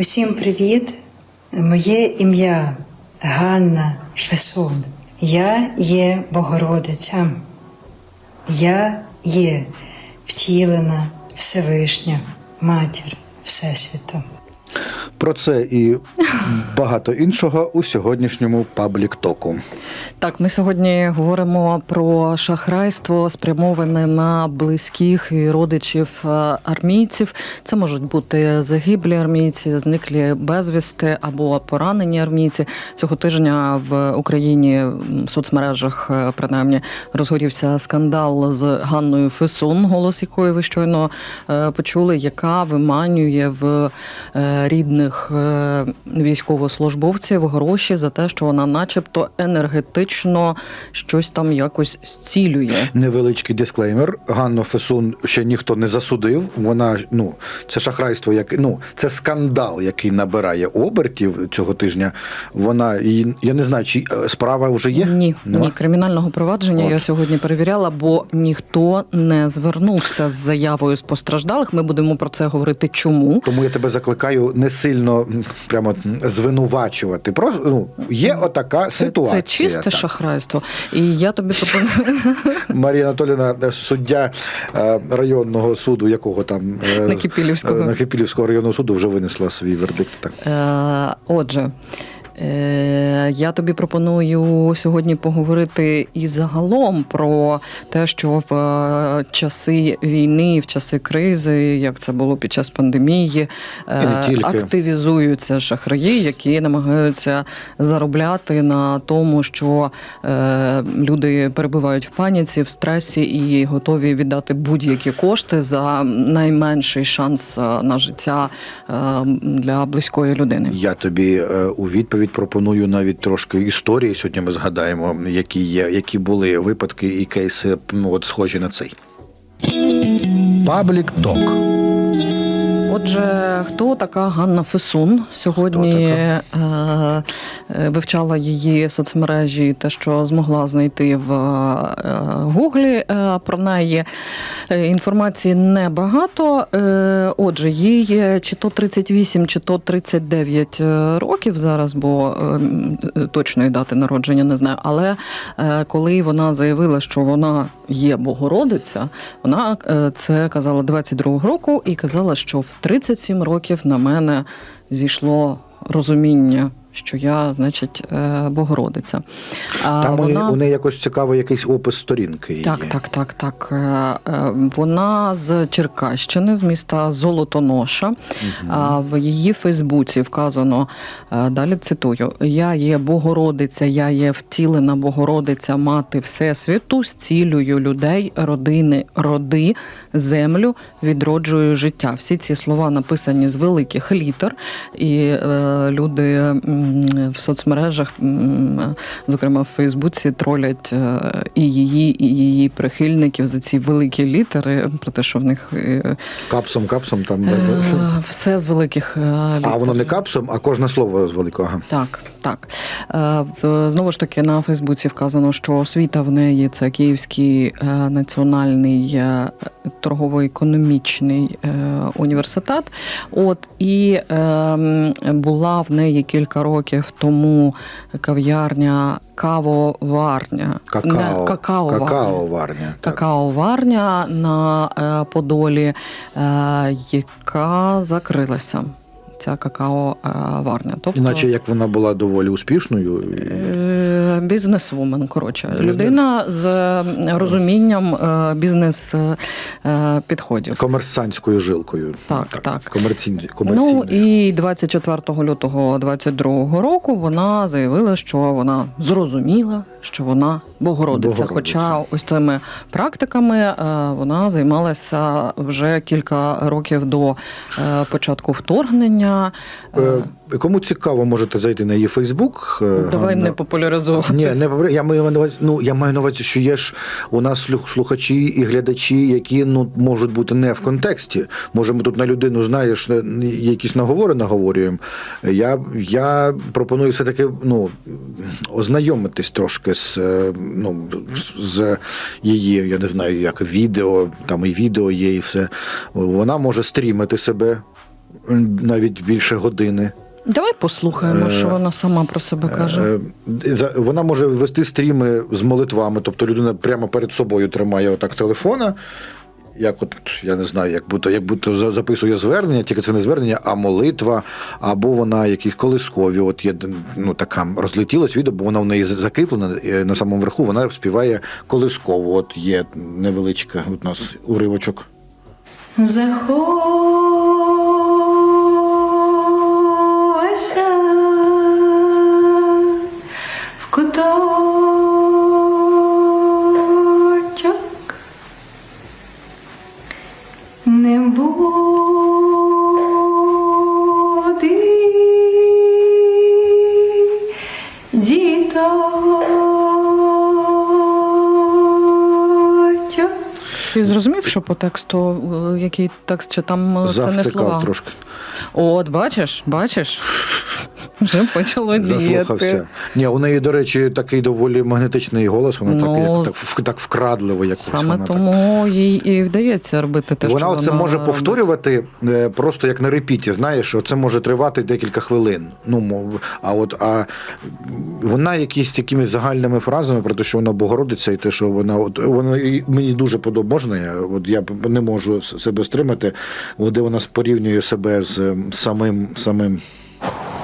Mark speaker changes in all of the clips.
Speaker 1: Усім привіт! Моє ім'я Ганна Фесун. Я є Богородиця. Я є втілена Всевишня Матір Всесвіту.
Speaker 2: Про це і багато іншого у сьогоднішньому паблік-току.
Speaker 3: Так, ми сьогодні говоримо про шахрайство, спрямоване на близьких і родичів е, армійців. Це можуть бути загиблі армійці, зниклі безвісти або поранені армійці. Цього тижня в Україні в соцмережах е, принаймні розгорівся скандал з Ганною Фесун, голос якої ви щойно е, почули, яка виманює в рідних е, військовослужбовців гроші за те, що вона, начебто, енергетично щось там якось зцілює.
Speaker 2: Невеличкий дисклеймер. Ганну Фесун ще ніхто не засудив. Вона ну це шахрайство, як ну це скандал, який набирає обертів цього тижня. Вона її- я не знаю, чи е, справа вже є?
Speaker 3: Ні,
Speaker 2: Нема?
Speaker 3: ні, кримінального провадження
Speaker 2: От.
Speaker 3: я сьогодні перевіряла, бо ніхто не звернувся з заявою з постраждалих. Ми будемо про це говорити. Чому?
Speaker 2: Тому я тебе закликаю не сильно м, прямо звинувачувати. Просто ну є отака
Speaker 3: Це,
Speaker 2: ситуація.
Speaker 3: це чисте
Speaker 2: так.
Speaker 3: шахрайство. І я тобі пропоную
Speaker 2: Марія Анатоліна, е, суддя е, районного суду, якого там е,
Speaker 3: Накипілівського.
Speaker 2: Накипілівського районного суду вже винесла свій вердикт. Так.
Speaker 3: Отже, я тобі пропоную сьогодні поговорити і загалом про те, що в е, часи війни, в часи кризи, як це було під час пандемії, е, активізуються шахраї, які намагаються заробляти на тому, що е, люди перебувають в паніці, в стресі і готові віддати будь-які кошти за найменший шанс е, на життя е, для близької людини.
Speaker 2: Я тобі е, у відповідь пропоную навіть трошки історії. Сьогодні ми згадаємо, які є, які були випадки і кейси, ну от схожі на цей. Паблік ток.
Speaker 3: Отже, хто така Ганна Фесун? Сьогодні е, е, вивчала її соцмережі, те, що змогла знайти в е, Гуглі е, про неї. Е, Інформації небагато. Е, Отже, їй чи то 38, чи то 39 років зараз, бо е, точної дати народження не знаю. Але е, коли вона заявила, що вона є Богородиця, вона е, це казала 22-го року і казала, що в 37 років на мене зійшло розуміння. Що я, значить, е, Богородиця.
Speaker 2: Там у
Speaker 3: вона...
Speaker 2: у неї якось цікавий якийсь опис сторінки. її.
Speaker 3: Так, так, так, так. Е, е, Вона з Черкащини, з міста Золотоноша. А В її Фейсбуці вказано далі цитую: Я є Богородиця, я є втілена Богородиця, мати Всесвіту, зцілюю людей, родини, роди, землю, відроджую життя. Всі ці слова написані з великих літер, і люди в соцмережах, зокрема в Фейсбуці, тролять е, і її, і її прихильників за ці великі літери, про те, що в них е,
Speaker 2: Капсом, капсом там.
Speaker 3: е, все з великих е, літер.
Speaker 2: А воно не капсом, а кожне слово з великого.
Speaker 3: Так, так. Знову ж таки, на Фейсбуці вказано, що освіта в неї це Київський національний торгово-економічний університет. От і е, була в неї кілька років тому кав'ярня кавоварня.
Speaker 2: Какао.
Speaker 3: Какаоварня.
Speaker 2: Какаоварня.
Speaker 3: Какаоварня на е, Подолі, е, яка закрилася. Ця какао-варня. Тобто,
Speaker 2: Іначе як вона була доволі успішною.
Speaker 3: Е, Бізнесвумен, коротше, людина з е, розумінням е, бізнес е, е, підходів.
Speaker 2: Комерсантською жилкою.
Speaker 3: Так, так.
Speaker 2: Комерційною.
Speaker 3: Ну
Speaker 2: комерційною.
Speaker 3: і 24 лютого 22 року вона заявила, що вона зрозуміла, що вона Богородиця.
Speaker 2: Богородиця.
Speaker 3: Хоча ось цими практиками е, вона займалася вже кілька років до е, початку вторгнення.
Speaker 2: Е, Кому цікаво, можете зайти на її Фейсбук. е,
Speaker 3: Давай
Speaker 2: Ганна.
Speaker 3: не популяризувати.
Speaker 2: Ні, не я маю на увазі, ну я маю на увазі, що є ж у нас слухачі і глядачі, які ну можуть бути не в контексті. Може, ми тут на людину знаєш, е, якісь наговори наговорюємо. Я, я пропоную все таки ну ознайомитись трошки з е, ну з її, я не знаю, як відео, там і відео є, і все. Вона може стрімити себе. Навіть більше години.
Speaker 3: Давай послухаємо,
Speaker 2: Е,
Speaker 3: що вона сама про себе каже.
Speaker 2: Е, Вона може вести стріми з молитвами, тобто людина прямо перед собою тримає отак телефона. Як от я не знаю, як будто як будто записує звернення, тільки це не звернення, а молитва, або вона якісь колискові. От є ну така розлетілось відео, бо вона в неї закріплена е, на самому верху. Вона співає колискову. От є невеличка у нас уривочок.
Speaker 1: Заховайся буди діто.
Speaker 3: Ти зрозумів, що по тексту, е, який текст, чи там е, це не слова?
Speaker 2: Трошки.
Speaker 3: От, бачиш, бачиш? Вже почало діяти.
Speaker 2: Заслухався. Ні, у неї, до речі, такий доволі магнетичний голос. Вона
Speaker 3: Ну,
Speaker 2: так, як, так, так вкрадливо якось.
Speaker 3: Саме
Speaker 2: вона так.
Speaker 3: тому їй і вдається робити те,
Speaker 2: Вона
Speaker 3: що вона
Speaker 2: може
Speaker 3: робить.
Speaker 2: повторювати е, просто як на репіті. Знаєш, оце може тривати декілька хвилин. Ну мов, а от а вона якісь якимись загальними фразами про те, що вона Богородиця, і те, що вона от вона мені дуже подобається. Я от я не можу себе стримати, де вона порівнює себе з е, самим самим.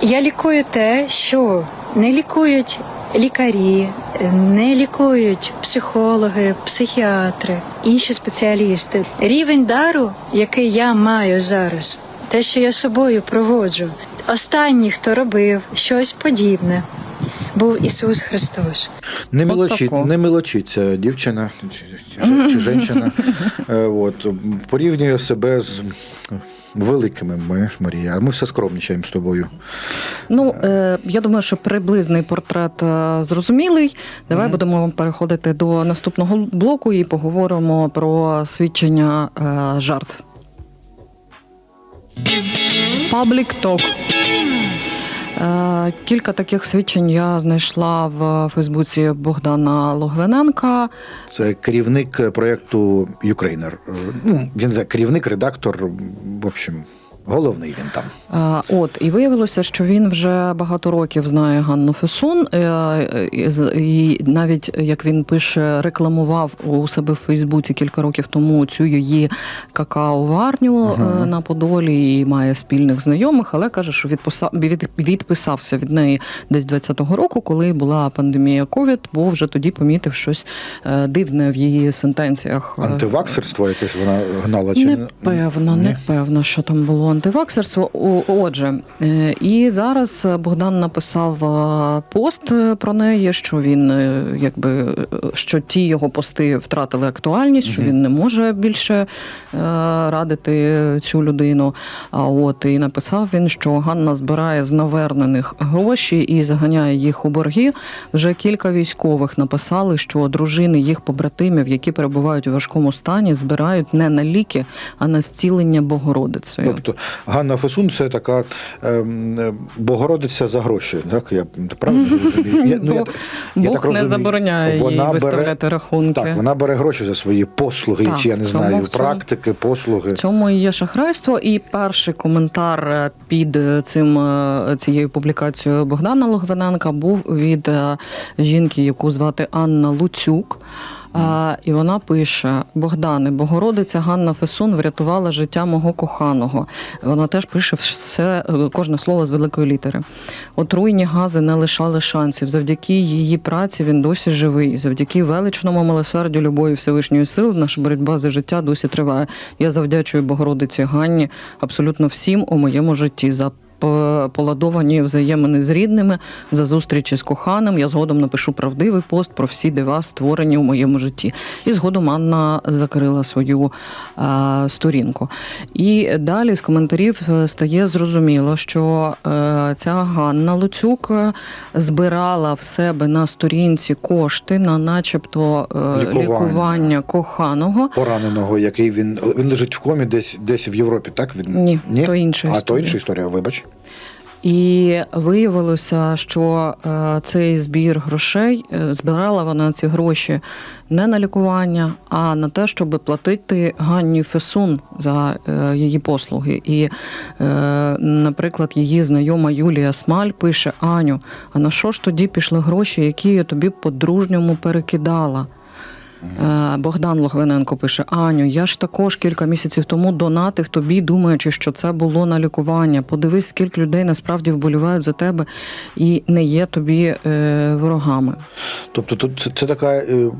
Speaker 1: Я лікую те, що не лікують лікарі, не лікують психологи, психіатри, інші спеціалісти. Рівень дару, який я маю зараз, те, що я собою проводжу. Останній, хто робив щось подібне, був Ісус Христос.
Speaker 2: Не
Speaker 3: тако.
Speaker 2: не мілочить ця дівчина чи, чи, чи жінка. Е, От, порівнює себе з великими, Ми Марія. А ми все скромнічаємо з тобою.
Speaker 3: Ну, е, я думаю, що приблизний портрет е, зрозумілий. Давай будемо переходити до наступного блоку і поговоримо про свідчення е, жертв. Public Talk. Е, Кілька таких свідчень я знайшла в Фейсбуці Богдана Логвиненка.
Speaker 2: Це керівник проєкту Юкрейнер. Ну, він керівник, редактор, в общем, головний він там.
Speaker 3: От і виявилося, що він вже багато років знає Ганну Фесун, е, і навіть як він пише, рекламував у себе в Фейсбуці кілька років тому цю її какао-варню е, на Подолі і має спільних знайомих, але каже, що відписав відписався від неї десь 20-го року, коли була пандемія ковід, бо вже тоді помітив щось е, дивне в її сентенціях.
Speaker 2: Антиваксерство якесь вона гнала чи
Speaker 3: не певна, не певна, що там було антиваксерство. Отже, е, і зараз Богдан написав е, пост е, про неї, що він якби що ті його пости втратили актуальність, що він не може більше радити цю людину. А от і написав він, що Ганна збирає з навернених гроші і заганяє їх у борги. Вже кілька військових написали, що дружини їх побратимів, які перебувають у важкому стані, збирають не на ліки, а на зцілення Богородицею.
Speaker 2: Тобто Ганна Фесун це така ем, е, Богородиця за гроші. Так, я правильно розумію? Я,
Speaker 3: Бо Бог не забороняє їй виставляти рахунки.
Speaker 2: Так, вона бере гроші за свої послуги,
Speaker 3: Так,
Speaker 2: чи я не
Speaker 3: цьому-
Speaker 2: знаю,
Speaker 3: цьому-
Speaker 2: практики, послуги.
Speaker 3: В цьому і є шахрайство. І перший коментар е, під цим е, цією публікацією Богдана Логвиненка був від е, жінки, яку звати Анна Луцюк. А, і вона пише: Богдане, Богородиця Ганна Фесун врятувала життя мого коханого. Вона теж пише все, кожне слово з великої літери. Отруйні гази не лишали шансів. Завдяки її праці він досі живий. Завдяки величному милосердю любові Всевишньої сили наша боротьба за життя досі триває. Я завдячую Богородиці Ганні абсолютно всім у моєму житті за поладовані взаємини з рідними, за зустрічі з коханим. Я згодом напишу правдивий пост про всі дива, створені у моєму житті. І згодом Анна закрила свою а, сторінку. І далі з коментарів е, стає зрозуміло, що е, ця Ганна Луцюк е, збирала в себе на сторінці кошти на, начебто, е,
Speaker 2: Лікування.
Speaker 3: лікування коханого.
Speaker 2: Пораненого, який він він лежить в комі десь десь в Європі, так? Він
Speaker 3: Ні, то інша
Speaker 2: а то інша історія, вибач.
Speaker 3: І виявилося, що е, цей збір грошей е, збирала вона ці гроші не на лікування, а на те, щоб платити Ганні Фесун за е, її послуги. І, наприклад, її знайома Юлія Смаль пише: Аню, а на що ж тоді пішли гроші, які я тобі по-дружньому перекидала? Е, Богдан Логвиненко пише: Аню, я ж також кілька місяців тому донатив тобі, думаючи, що це було на лікування. Подивись, скільки людей насправді вболівають за тебе і не є тобі е, ворогами.
Speaker 2: Тобто тут це, це така е,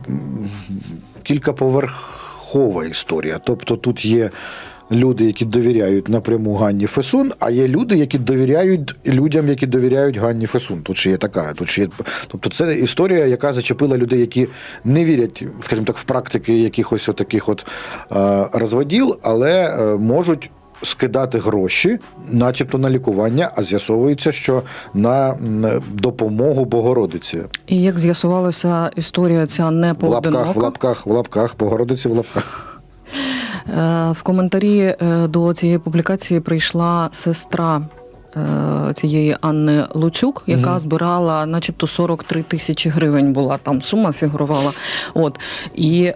Speaker 2: кількаповерхова історія. Тобто тут є люди, які довіряють напряму Ганні Фесун, а є люди, які довіряють людям, які довіряють Ганні Фесун. Тут ще є така. Тут ще є, тобто це історія, яка зачепила людей, які не вірять, скажімо так, в практики якихось от е, розводіл, але е, можуть. Скидати гроші, начебто на лікування, а з'ясовується, що на допомогу Богородиці.
Speaker 3: І як з'ясувалося, історія ця не
Speaker 2: В лапках, в лапках, в лапках, Богородиці в лапках.
Speaker 3: Е, В коментарі е, до цієї публікації прийшла сестра. Е, Цієї Анни Луцюк, яка
Speaker 2: Мгм.
Speaker 3: збирала, начебто, 43 тисячі гривень була там сума фігурувала. От і е,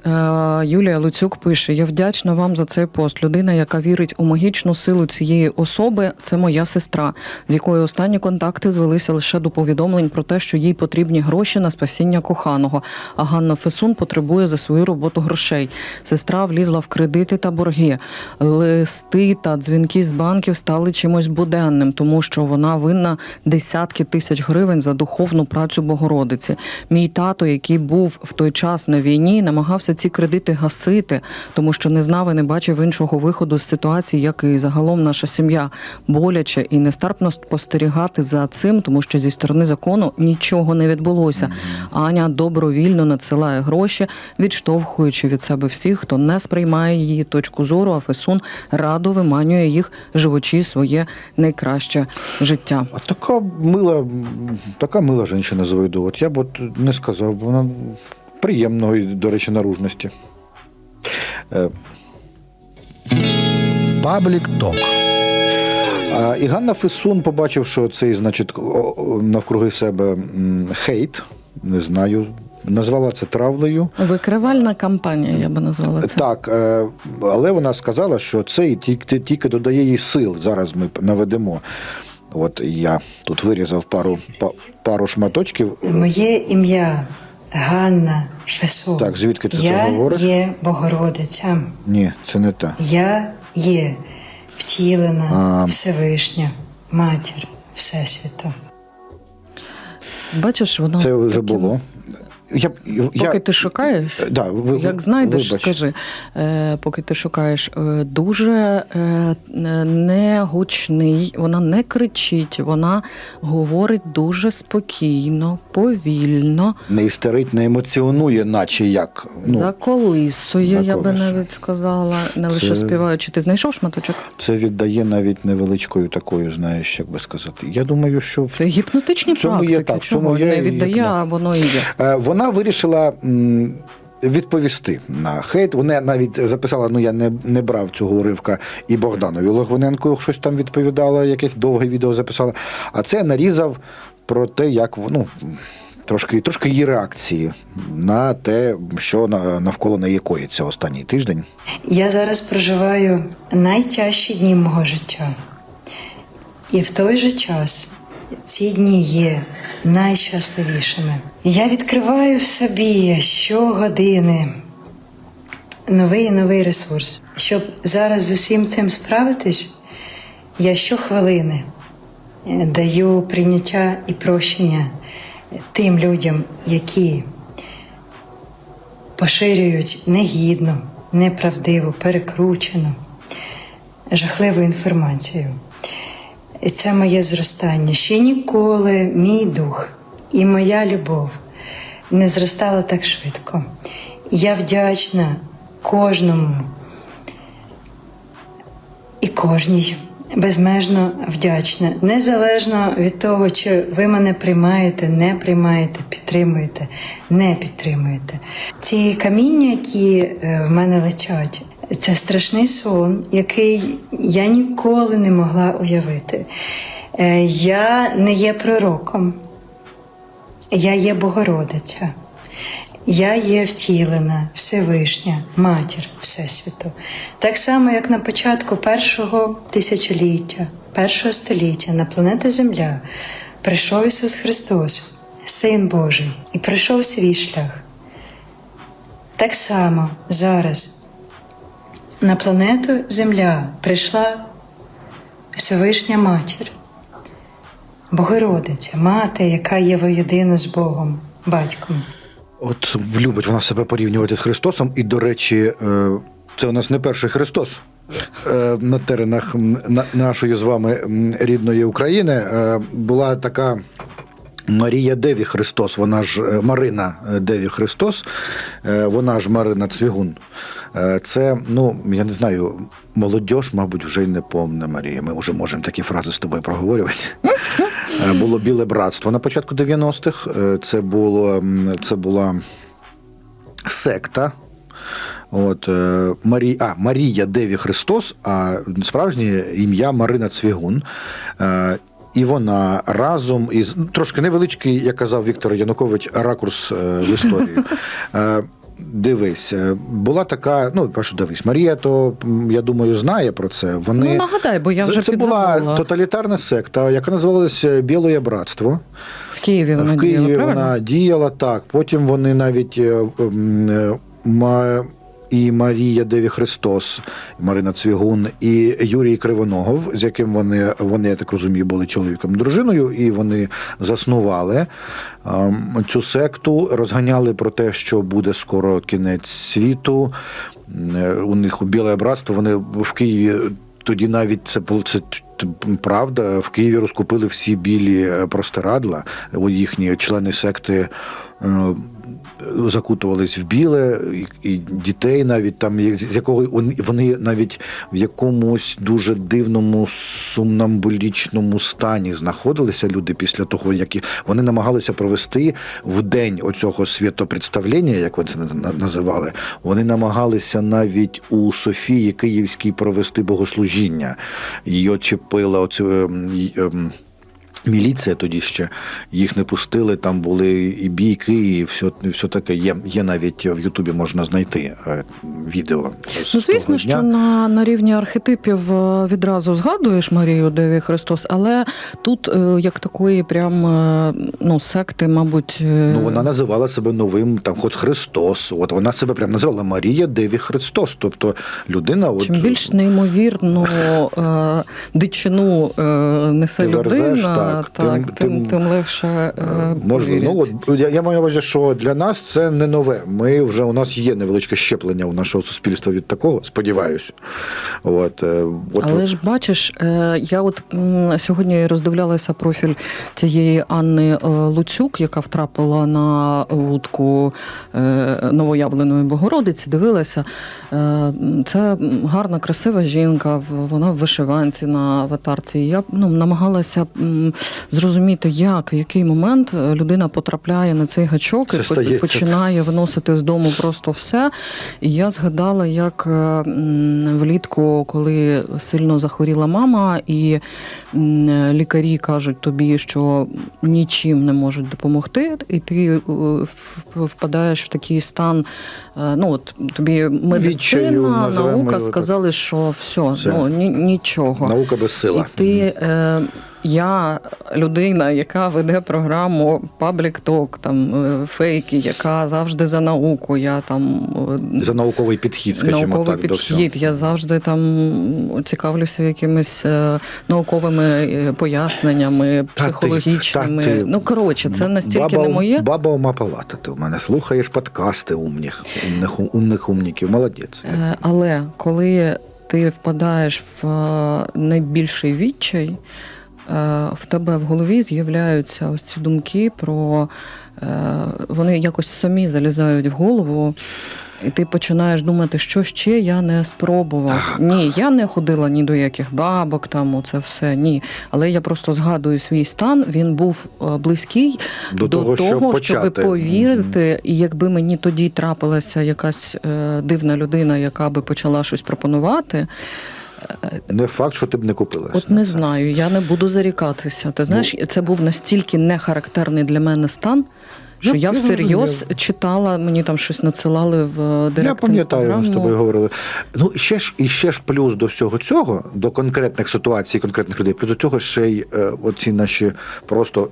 Speaker 3: Юлія Луцюк пише: Я вдячна вам за цей пост. Людина, яка вірить у магічну силу цієї особи, це моя сестра, з якою останні контакти звелися лише до повідомлень про те, що їй потрібні гроші на спасіння коханого. А Ганна Фесун потребує за свою роботу грошей. Сестра влізла в кредити та борги. Листи та дзвінки з банків стали чимось буденним, тому що вона винна десятки тисяч гривень за духовну працю Богородиці. Мій тато, який був в той час на війні, намагався ці кредити гасити, тому що не знав і не бачив іншого виходу з ситуації, як і загалом наша сім'я боляче і нестерпно спостерігати за цим, тому що зі сторони закону нічого не відбулося. Аня добровільно надсилає гроші, відштовхуючи від себе всіх, хто не сприймає її точку зору, а Фесун радо виманює їх, живучи своє найкраще життя.
Speaker 2: А така мила, така мила жінка з виду. От я б от не сказав, бо вона приємної, до речі, наружності. Е,
Speaker 4: Паблік Ток.
Speaker 2: І Ганна Фесун побачив, що цей, значить, навкруги себе хейт, не знаю, назвала це травлею.
Speaker 3: Викривальна кампанія, я би назвала це.
Speaker 2: Так, е, але вона сказала, що це і тільки, тільки додає їй сил. Зараз ми наведемо. От я тут вирізав пару, пару шматочків.
Speaker 1: Моє ім'я Ганна Фесун.
Speaker 2: Так, звідки ти це
Speaker 1: Я
Speaker 2: говориш?
Speaker 1: є Богородиця.
Speaker 2: Ні, це не те.
Speaker 1: Я є втілена
Speaker 2: А.
Speaker 1: Всевишня, матір Всесвіту.
Speaker 3: Бачиш, воно
Speaker 2: Це вже
Speaker 3: таке-
Speaker 2: було. Я, я,
Speaker 3: Поки ти шукаєш,
Speaker 2: Да, ви-
Speaker 3: як знайдеш,
Speaker 2: вибач.
Speaker 3: скажи, е, поки ти шукаєш, е, дуже е, не гучний, вона не кричить, вона говорить дуже спокійно, повільно,
Speaker 2: не істерить, не емоціонує, наче як. Ну,
Speaker 3: заколисує, я би навіть сказала, не лише
Speaker 2: Це-
Speaker 3: співаючи. Ти знайшов шматочок?
Speaker 2: Це віддає навіть невеличкою такою, знаєш, як би сказати. Я думаю, що в
Speaker 3: Це гіпнотичні
Speaker 2: В цьому є,
Speaker 3: практики.
Speaker 2: так, в цьому
Speaker 3: Чого?
Speaker 2: є
Speaker 3: не віддає,
Speaker 2: гіпно.
Speaker 3: а воно і є.
Speaker 2: Е, Вона вирішила відповісти на хейт. Вона навіть записала: ну я не, не брав цього уривка і Богданові Логвиненко щось там відповідала, якесь довге відео записала. А це нарізав про те, як ну, трошки, трошки її реакції на те, що на- навколо неї коїться останній тиждень.
Speaker 1: Я зараз проживаю найтяжчі дні мого життя. І в той же час ці дні є найщасливішими. Я відкриваю в собі щогодини новий і новий ресурс. Щоб зараз з усім цим справитись, я щохвилини е, даю прийняття і прощення тим людям, які поширюють негідну, неправдиву, перекручену, жахливу інформацію. І це моє зростання. Ще ніколи мій дух і моя любов не зростала так швидко. Я вдячна кожному і кожній. Безмежно вдячна, незалежно від того, чи ви мене приймаєте, не приймаєте, підтримуєте, не підтримуєте. Ці каміння, які е, в мене летять, це страшний сон, який я ніколи не могла уявити. Е, Я не є пророком, я є Богородиця. Я є втілена, Всевишня, матір Всесвіту. Так само, як на початку першого тисячоліття, першого століття на планету Земля прийшов Ісус Христос, Син Божий, і пройшов свій шлях. Так само зараз на планету Земля прийшла Всевишня Матір, Богородиця, мати, яка є воєдина з Богом, батьком.
Speaker 2: От любить вона себе порівнювати з Христосом, і, до речі, е, це у нас не перший Христос. е, На теренах на- нашої з вами рідної України Е, була така Марія Деві Христос, вона ж е, Марина е, Деві Христос, е, вона ж Марина Цвігун. Це, ну, я не знаю, молодь, мабуть, вже й не помне Марія. Ми вже можемо такі фрази з тобою проговорювати. Було біле братство на початку 90-х. Е, Це було це була секта. От Марі... а, Марія Деві Христос, а справжнє ім'я Марина Цвігун. І вона разом із ну, трошки невеличкий, як казав Віктор Янукович, ракурс е, в історії. Е, Дивись, е, була така, ну, перше, дивись, Марія, то я думаю, знає про це. Вони
Speaker 3: Ну, нагадай, бо я вже
Speaker 2: це була
Speaker 3: підзабула.
Speaker 2: тоталітарна секта, яка називалася Білоє Братство.
Speaker 3: В Києві вона
Speaker 2: В Києві
Speaker 3: діяла, правильно?
Speaker 2: вона діяла так. Потім вони навіть м, і Марія Деві Христос, Марина Цвігун, і Юрій Кривоногов, з яким вони, вони, я так розумію, були чоловіком дружиною, і вони заснували ем, цю секту, розганяли про те, що буде скоро кінець світу. Е, У них у Біле братство вони в Києві. Тоді навіть це це правда. В Києві розкупили всі білі е, простирадла. Їхні члени секти е, закутувались в біле, і, дітей навіть там, з якого вони- навіть в якомусь дуже дивному сумнамбулічному стані знаходилися люди після того, як вони намагалися провести в день оцього святопредставлення, як вони це на- називали. Вони намагалися навіть у Софії Київській провести богослужіння. Її очепила оцю. Міліція тоді ще їх не пустили. Там були і бійки, і все, і все таке. Є, є навіть в Ютубі можна знайти е, відео.
Speaker 3: Ну, звісно, що на, на рівні архетипів е, відразу згадуєш Марію Деві Христос, але тут е, як такої прям ну, секти, мабуть.
Speaker 2: Ну, вона називала себе новим, там, хоч Христос. От вона себе прям називала Марія Деві Христос. Тобто людина, от
Speaker 3: Чим більш неймовірну е, дичину несе людина,
Speaker 2: так,
Speaker 3: так,
Speaker 2: тим-
Speaker 3: тим,
Speaker 2: тим,
Speaker 3: тим, легше е,
Speaker 2: Можливо, ну от я, я маю увазі, що для нас це не нове. Ми вже у нас є невеличке щеплення у нашого суспільства від такого, сподіваюся. От, е, от,
Speaker 3: Але ж бачиш, е, я от сьогодні роздивлялася профіль цієї Анни е, Луцюк, яка втрапила на вудку е, новоявленої Богородиці. Дивилася. Е, Це гарна, красива жінка. Вона в вишиванці на аватарці. Я ну, намагалася зрозуміти, як в який момент людина потрапляє на цей гачок
Speaker 2: Це
Speaker 3: і
Speaker 2: стається.
Speaker 3: починає виносити з дому просто все. І я згадала, як е, влітку, коли сильно захворіла мама, і лікарі кажуть тобі, що нічим не можуть допомогти, і ти е, впадаєш в такий стан. е, Ну от тобі медицина,
Speaker 2: його
Speaker 3: наука сказали, що все,
Speaker 2: Все.
Speaker 3: ну ні, нічого.
Speaker 2: наука без сила.
Speaker 3: І ти, е, я людина, яка веде програму Public Talk, там е, фейки, яка завжди за науку. Я там е,
Speaker 2: За науковий підхід, скажімо
Speaker 3: науковий
Speaker 2: так, до всього.
Speaker 3: підхід. Я завжди там цікавлюся якимись е, науковими поясненнями,
Speaker 2: Та ти-
Speaker 3: психологічними.
Speaker 2: та ти-
Speaker 3: Ну коротше, це настільки
Speaker 2: баба,
Speaker 3: не моє.
Speaker 2: Баба ума палата. Ти у мене слухаєш подкасти умних, умних, умних умніків. Молодець.
Speaker 3: Е, Але коли ти впадаєш в е, найбільший відчай, в тебе в голові з'являються ось ці думки про е, вони якось самі залізають в голову. І ти починаєш думати, що ще я не спробував. Ні, я не ходила ні до яких бабок, там оце все ні. Але я просто згадую свій стан. Він був е, близький
Speaker 2: До
Speaker 3: до,
Speaker 2: того,
Speaker 3: того,
Speaker 2: щоб
Speaker 3: щоб
Speaker 2: почати.
Speaker 3: повірити. І якби мені тоді трапилася якась е, дивна людина, яка би почала щось пропонувати.
Speaker 2: Не факт, що ти б не купила.
Speaker 3: От не знаю, я не буду зарікатися. Ти знаєш, це був настільки нехарактерний для мене стан. Що
Speaker 2: Ну,
Speaker 3: я
Speaker 2: я
Speaker 3: всерйоз
Speaker 2: зрозумів.
Speaker 3: читала, мені там щось надсилали в директ
Speaker 2: Я пам'ятаю, ми з тобою говорили. Ну і ще ж і ще ж плюс до всього цього, до конкретних ситуацій, конкретних людей, плюс до цього ще й е, оці наші просто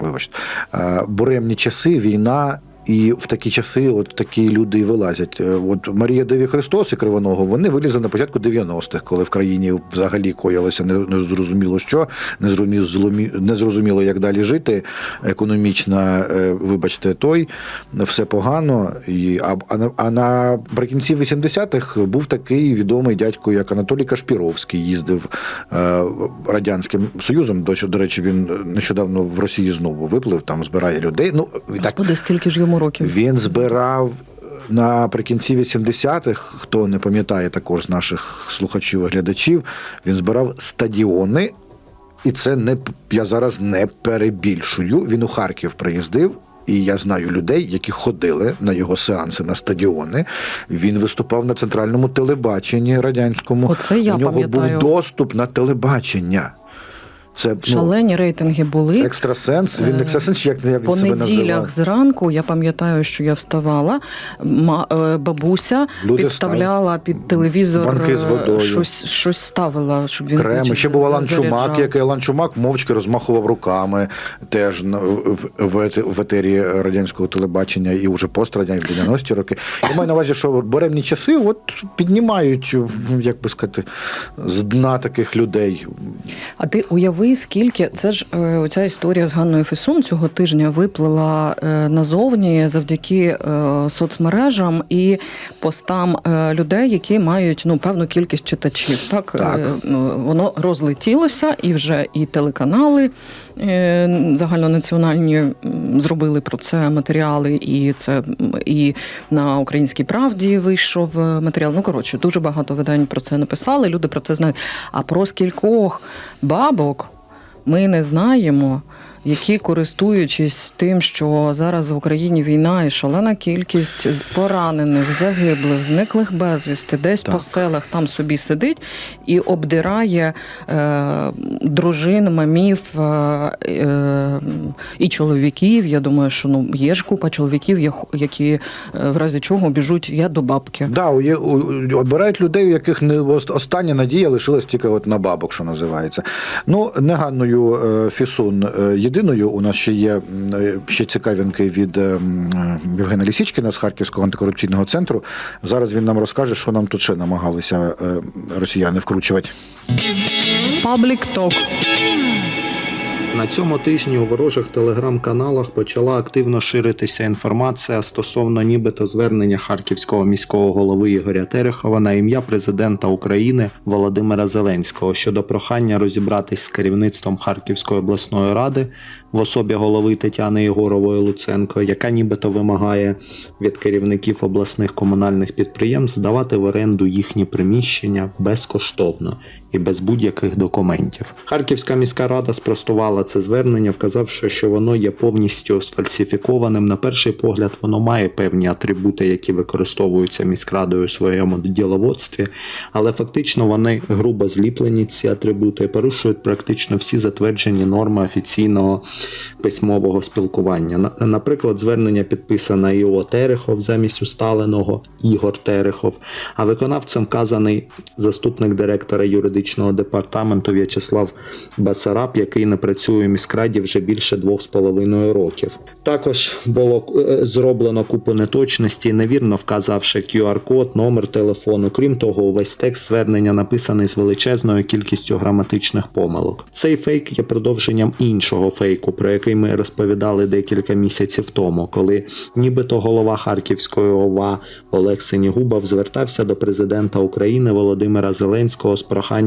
Speaker 2: вибачте, е, буремні часи, війна. І в такі часи от такі люди і вилазять. Е, От Марія Деві Христос і Кривоного вони вилізли на початку 90-х, коли в країні взагалі коїлося не, зрозуміло що, не зрозуміло, не зрозуміло, як далі жити. Економічно, е, вибачте, той все погано. І, а, а, на- наприкінці 80-х був такий відомий дядько, як Анатолій Кашпіровський, їздив е, Радянським Союзом. До, до речі, він нещодавно в Росії знову виплив, там збирає людей. Ну, так,
Speaker 3: Господи, скільки ж йому років?
Speaker 2: він збирав наприкінці 80-х, хто не пам'ятає також з наших слухачів і глядачів, він збирав стадіони. І це не я зараз не перебільшую. Він у Харків приїздив. І я знаю людей, які ходили на його сеанси на стадіони. Він виступав на центральному телебаченні радянському.
Speaker 3: Оце я
Speaker 2: У нього
Speaker 3: пам'ятаю.
Speaker 2: був доступ на телебачення. Це ну,
Speaker 3: Шалені рейтинги були.
Speaker 2: екстрасенс. Він
Speaker 3: Е,
Speaker 2: екстрасенс, як, як
Speaker 3: По
Speaker 2: він себе
Speaker 3: неділях
Speaker 2: називав.
Speaker 3: зранку я пам'ятаю, що я вставала. е, Бабуся
Speaker 2: Люди
Speaker 3: підставляла під телевізор
Speaker 2: Банки з
Speaker 3: е,
Speaker 2: водою.
Speaker 3: щось, щось ставила, щоб він
Speaker 2: Креми. Ще був Алан Чумак, який Алан Чумак мовчки розмахував руками теж в, в, в етері радянського телебачення і вже пострадянські в 90-ті роки. Я маю на увазі, що буремні часи от піднімають, як би сказати, з дна таких людей.
Speaker 3: А ти уяви, скільки це ж е, оця історія з Ганною Фесун цього тижня виплила е, назовні завдяки е, соцмережам і постам людей, які мають ну певну кількість читачів. Так,
Speaker 2: Так.
Speaker 3: Ну, воно розлетілося, і вже і телеканали загальнонаціональні зробили про це матеріали, і це і на українській правді вийшов матеріал. Ну коротше, дуже багато видань про це написали. Люди про це знають. А про скількох бабок ми не знаємо. Які користуючись тим, що зараз в Україні війна і шалена кількість поранених, загиблих, зниклих безвісти, десь по селах там собі сидить і обдирає е, дружин, мамів е, е, і чоловіків. Я думаю, що ну є ж купа чоловіків, які е, в разі чого біжуть я до бабки.
Speaker 2: Да, у, у, обирають людей, у яких не ос- остання надія лишилась тільки от на бабок, що називається. Ну, неганною е, Фісун е, єдиною. У нас ще є е, ще цікавинки від е, е, Євгена Лісічкіна з Харківського антикорупційного центру. Зараз він нам розкаже, що нам тут ще намагалися росіяни вкручувати.
Speaker 3: Паблік ток.
Speaker 4: На цьому тижні у ворожих телеграм-каналах почала активно ширитися інформація стосовно нібито звернення харківського міського голови Ігоря Терехова на ім'я президента України Володимира Зеленського щодо прохання розібратись з керівництвом Харківської обласної ради в особі голови Тетяни Єгорової Луценко, яка нібито вимагає від керівників обласних комунальних підприємств здавати в оренду їхні приміщення безкоштовно і без будь-яких документів. Харківська міська рада спростувала це звернення, вказавши, що воно є повністю сфальсифікованим. На перший погляд, воно має певні атрибути, які використовуються міськрадою у своєму діловодстві, але фактично вони грубо зліплені ці атрибути і порушують практично всі затверджені норми офіційного письмового спілкування. Наприклад, звернення підписано ІО Терехов замість усталеного Ігор Терехов, а виконавцем вказаний заступник директора юридичного департаменту В'ячеслав Басараб, який не працює у міськраді вже більше двох з половиною років. Також було е, зроблено купу неточностей, невірно вказавши QR-код, номер телефону. Крім того, увесь текст звернення написаний з величезною кількістю граматичних помилок. Цей фейк є продовженням іншого фейку, про який ми розповідали декілька місяців тому, коли нібито голова Харківської ОВА Олег Синігубов звертався до президента України Володимира Зеленського з проханням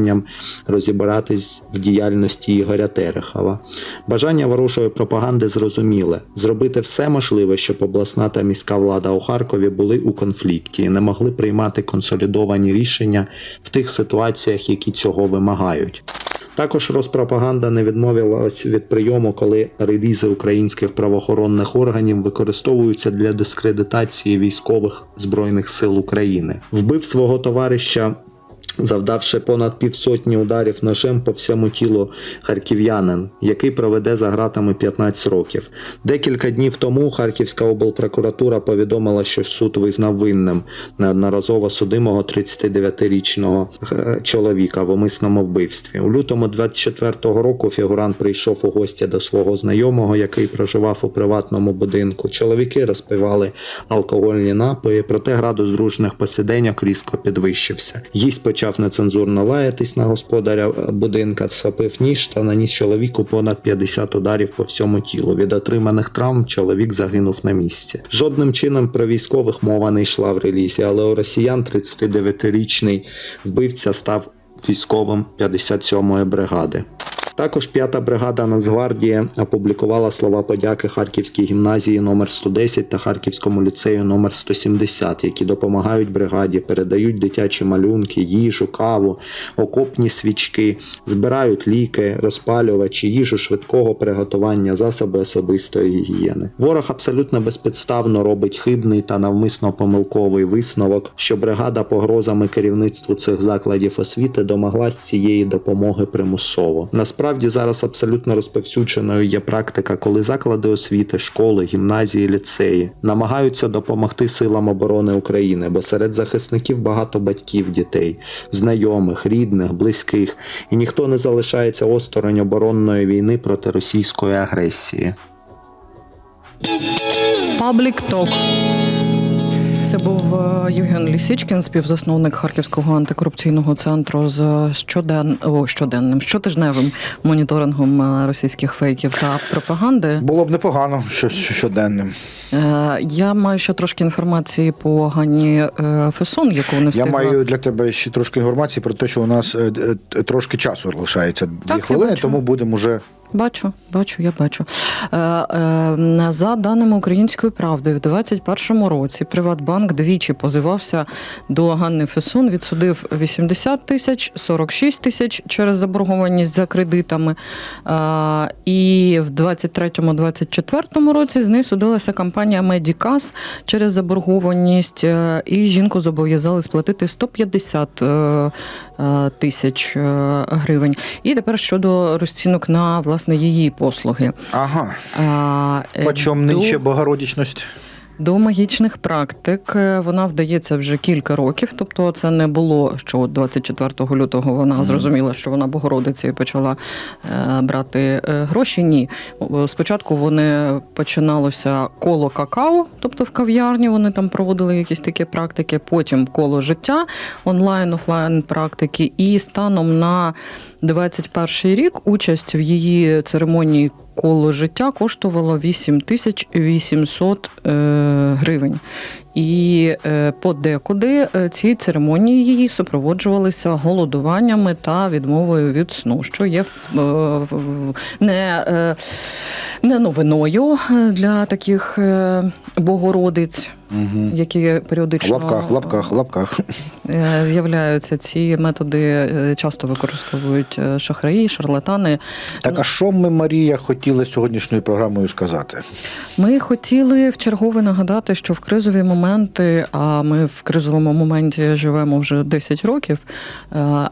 Speaker 4: розібратись в діяльності Ігоря Терехова. Бажання ворожої пропаганди зрозуміле зробити все можливе, щоб обласна та міська влада у Харкові були у конфлікті і не могли приймати консолідовані рішення в тих ситуаціях, які цього вимагають. Також Роспропаганда не відмовилась від прийому, коли релізи українських правоохоронних органів використовуються для дискредитації військових збройних сил України. Вбив свого товариша завдавши понад півсотні ударів ножем по всьому тілу харків'янин, який проведе за ґратами 15 років. Декілька днів тому Харківська облпрокуратура повідомила, що суд визнав винним неодноразово судимого 39-річного е, чоловіка в умисному вбивстві. У лютому 24-го року фігурант прийшов у гості до свого знайомого, який проживав у приватному будинку. Чоловіки розпивали алкогольні напої, проте градус дружних посиденьок різко підвищився. Гість почав нецензурно лаятись на господаря будинка, схопив ніж та наніс чоловіку понад 50 ударів по всьому тілу. Від отриманих травм чоловік загинув на місці. Жодним чином про військових мова не йшла в релізі, але у росіян 39-річний вбивця став військовим 57-ї бригади. Також п'ята бригада Нацгвардії опублікувала слова подяки Харківській гімназії номер 110 та Харківському ліцею номер 170, які допомагають бригаді, передають дитячі малюнки, їжу, каву, окопні свічки, збирають ліки, розпалювачі, їжу швидкого приготування, засоби особистої гігієни. Ворог абсолютно безпідставно робить хибний та навмисно помилковий висновок, що бригада погрозами керівництву цих закладів освіти домоглась цієї допомоги примусово. Насправді зараз абсолютно розповсюдженою є практика, коли заклади освіти, школи, гімназії, ліцеї намагаються допомогти силам оборони України, бо серед захисників багато батьків дітей, знайомих, рідних, близьких, і ніхто не залишається осторонь оборонної війни проти російської агресії.
Speaker 3: Паблік Ток. Це був е, Євген Лісічкін, співзасновник Харківського антикорупційного центру з щоден... О, щоденним щотижневим моніторингом е, російських фейків та пропаганди.
Speaker 2: Було б непогано щось щоденним.
Speaker 3: Е, Я маю ще трошки інформації по Ганні е, Фесун, яку не
Speaker 2: Я маю для тебе ще трошки інформації про те, що у нас трошки часу лишається дві
Speaker 3: Так,
Speaker 2: хвилини, тому будемо вже
Speaker 3: Бачу, бачу, я бачу. Е, е, за даними Української правди, в 2021 році Приватбанк двічі позивався до Ганни Фесун, відсудив 80 тисяч, 46 тисяч через заборгованість за кредитами. Е, і в 2023-2024 році з нею судилася компанія Медікас через заборгованість, і жінку зобов'язали сплатити 150 е, е, тисяч гривень. І тепер щодо розцінок на власне її послуги.
Speaker 2: ага.
Speaker 3: А, е,
Speaker 2: Почом
Speaker 3: до-
Speaker 2: нинче Богородічність?
Speaker 3: до магічних практик е, вона вдається вже кілька років. Тобто, це не було, що 24 лютого вона зрозуміла, що вона Богородиця і почала е, брати е, гроші. Ні, спочатку вони починалося коло какао, тобто в кав'ярні вони там проводили якісь такі практики. Потім коло життя, онлайн, офлайн практики. І станом на 21 рік участь в її церемонії коло життя коштувало 8 тисяч 800 е, гривень. І е, подекуди е, ці церемонії її супроводжувалися голодуваннями та відмовою від сну, що є не, не новиною для таких богородиць,
Speaker 2: Угу.
Speaker 3: які
Speaker 2: В
Speaker 3: періодично
Speaker 2: лапках, в лапках, в лапках.
Speaker 3: Е, З'являються ці методи, е, часто використовують е, шахраї, шарлатани.
Speaker 2: Так, а що ми, Марія, хотіли сьогоднішньою програмою сказати?
Speaker 3: Ми хотіли в чергове нагадати, що в кризові моменти, а ми в кризовому моменті живемо вже 10 років,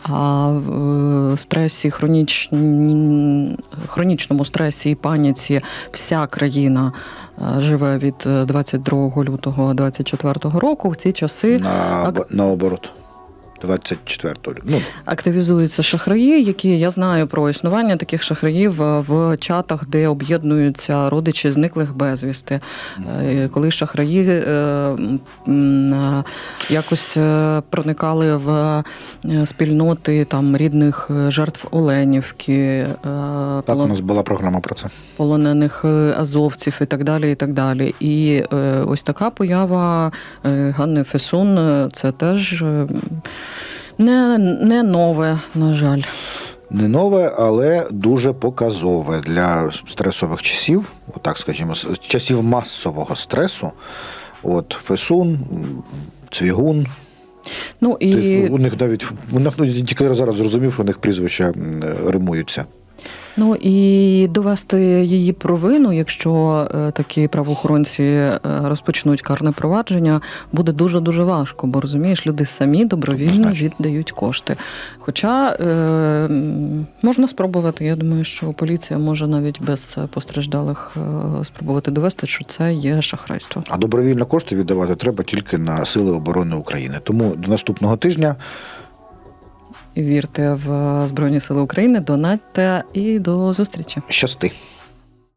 Speaker 3: а в стресі, хронічні, хронічному стресі і паніці вся країна живе від е, 22 лютого 24 року. В ці часи
Speaker 2: На, наоборот. 24 Ну,
Speaker 3: активізуються шахраї, які я знаю про існування таких шахраїв е, в чатах, де об'єднуються родичі зниклих безвісти. Е, Коли шахраї е, якось проникали в спільноти там рідних жертв Оленівки, е,
Speaker 2: так, у нас була програма про це.
Speaker 3: полонених азовців і так далі. І так далі. І е, ось така поява е, Ганни Фесун це теж е, не, не нове, на жаль.
Speaker 2: Не нове, але дуже показове для стресових часів, отак скажімо, часів масового стресу. От Фесун, Цвігун.
Speaker 3: Ну і
Speaker 2: У них навіть у них ну, тільки зараз зрозумів, що у них прізвища римуються.
Speaker 3: Ну і довести її провину, якщо е, такі правоохоронці е, розпочнуть карне провадження, буде дуже дуже важко, бо розумієш, люди самі добровільно віддають кошти. Хоча е, можна спробувати. Я думаю, що поліція може навіть без постраждалих е, спробувати довести, що це є шахрайство.
Speaker 2: А добровільно кошти віддавати треба тільки на Сили оборони України. Тому до наступного тижня
Speaker 3: Вірте в Збройні Сили України, донатьте і до зустрічі.
Speaker 2: щасти.